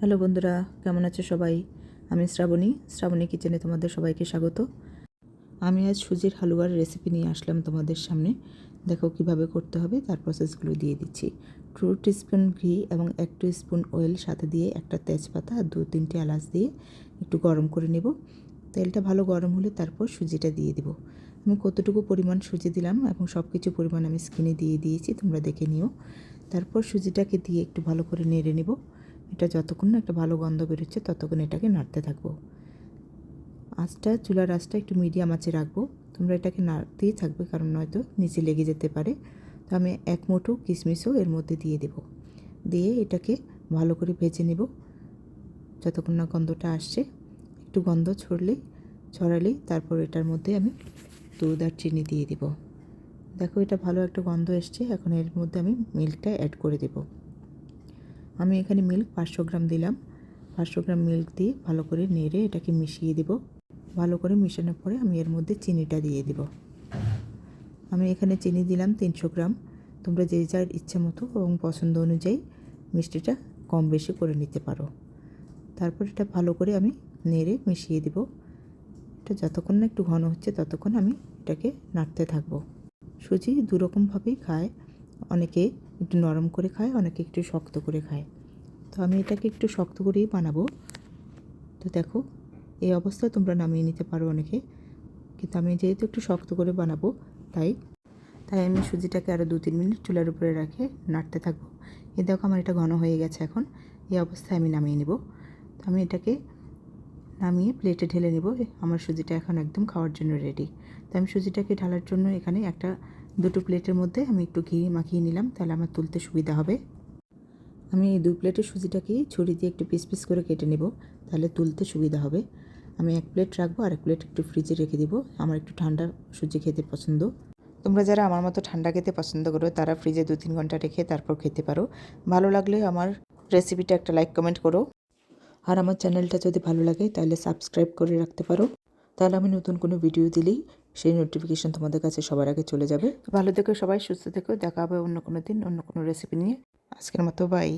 Hello বন্ধুরা, কেমন আছো সবাই? আমি শ্রাবণী শ্রাবণী কিচেনে তোমাদের সবাইকে স্বাগত। আমি আজ সুজির হালুয়ার রেসিপি নিয়ে আসলাম তোমাদের সামনে। দেখো কীভাবে করতে হবে, তার প্রসেসগুলো দিয়ে দিচ্ছি। টু স্পুন ঘি এবং এক স্পুন অয়েল সাথে দিয়ে একটা তেজপাতা আর দু তিনটে এলাচ দিয়ে একটু গরম করে নেব। তেলটা ভালো গরম হলে তারপর সুজিটা দিয়ে দিব। আমি কতটুকু পরিমাণ সুজি দিলাম এবং সব কিছু পরিমাণ আমি স্কিনে দিয়ে দিয়েছি, তোমরা দেখে নিও। তারপর সুজিটাকে দিয়ে একটু ভালো করে নেড়ে নেব। এটা যতক্ষণ না একটা ভালো গন্ধ বেরোচ্ছে ততক্ষণ এটাকে নাড়তে থাকব। আঁচটা, চুলার আঁচটা একটু মিডিয়াম আঁচে রাখব। তোমরা এটাকে নাড়তেই থাকবে কারণ নয়তো নিচে লেগে যেতে পারে। তো আমি এক মুঠো কিশমিশও এর মধ্যে দিয়ে দেব। দিয়ে এটাকে ভালো করে ভেজে নেব। যতক্ষণ না গন্ধটা আসছে, একটু গন্ধ ছড়লেই ছড়ালেই তারপর এটার মধ্যে আমি দুধ আর চিনি দিয়ে দেব। দেখো এটা ভালো একটা গন্ধ এসছে, এখন এর মধ্যে আমি মিল্কটা অ্যাড করে দেবো। আমি এখানে মিল্ক পাঁচশো গ্রাম দিলাম। পাঁচশো গ্রাম মিল্ক দিয়ে ভালো করে নেড়ে এটাকে মিশিয়ে দেব। ভালো করে মিশানোর পরে আমি এর মধ্যে চিনিটা দিয়ে দেব। আমি এখানে চিনি দিলাম তিনশো গ্রাম। তোমরা যে যার ইচ্ছা মতো এবং পছন্দ অনুযায়ী মিষ্টিটা কম বেশি করে নিতে পারো। তারপর এটা ভালো করে আমি নেড়ে মিশিয়ে দেব। এটা যতক্ষণ না একটু ঘন হচ্ছে ততক্ষণ আমি এটাকে নাড়তে থাকব। সুজি দুরকমভাবেই খায়। অনেকে একটু নরম করে খায়, অনেকে একটু শক্ত করে খায়। তো আমি এটাকে একটু শক্ত করেই বানাবো। তো দেখো, এই অবস্থায় তোমরা নামিয়ে নিতে পারো অনেকে। কিন্তু আমি যেহেতু একটু শক্ত করে বানাবো, তাই তাই আমি সুজিটাকে আরও দু তিন মিনিট চুলার উপরে রেখে নাড়তে থাকব। এই দেখো আমার এটা ঘন হয়ে গেছে এখন। এই অবস্থায় আমি নামিয়ে নেব। তো আমি এটাকে নামিয়ে প্লেটে ঢেলে নেব। আমার সুজিটা এখন একদম খাওয়ার জন্য রেডি তো আমি সুজিটাকে ঢালার জন্য এখানে একটা দুটো প্লেটের মধ্যে আমি একটু ঘি মাখিয়ে নিলাম, তাহলে আমার তুলতে সুবিধা হবে। আমি এই দু প্লেটের সুজিটাকে ছুরি দিয়ে একটু পিস পিস করে কেটে নেব, তাহলে তুলতে সুবিধা হবে। আমি এক প্লেট রাখব আর এক প্লেট একটু ফ্রিজে রেখে দিব, আমার একটু ঠান্ডা সুজি খেতে পছন্দ। তোমরা যারা আমার মতো ঠান্ডা খেতে পছন্দ করো তারা ফ্রিজে দু তিন ঘণ্টা রেখে তারপর খেতে পারো। ভালো লাগলে আমার রেসিপিটা একটা লাইক, কমেন্ট করো। আর আমার চ্যানেলটা যদি ভালো লাগে, তাহলে সাবস্ক্রাইব করে রাখতে পারো। তাহলে আমি নতুন কোনো ভিডিও দিলেই সেই নোটিফিকেশান তোমাদের কাছে সবার আগে চলে যাবে। ভালো থেকো সবাই, সুস্থ থেকো, দেখা হবে অন্য কোনো দিন, অন্য কোনো রেসিপি নিয়ে। আজকের মতো বাই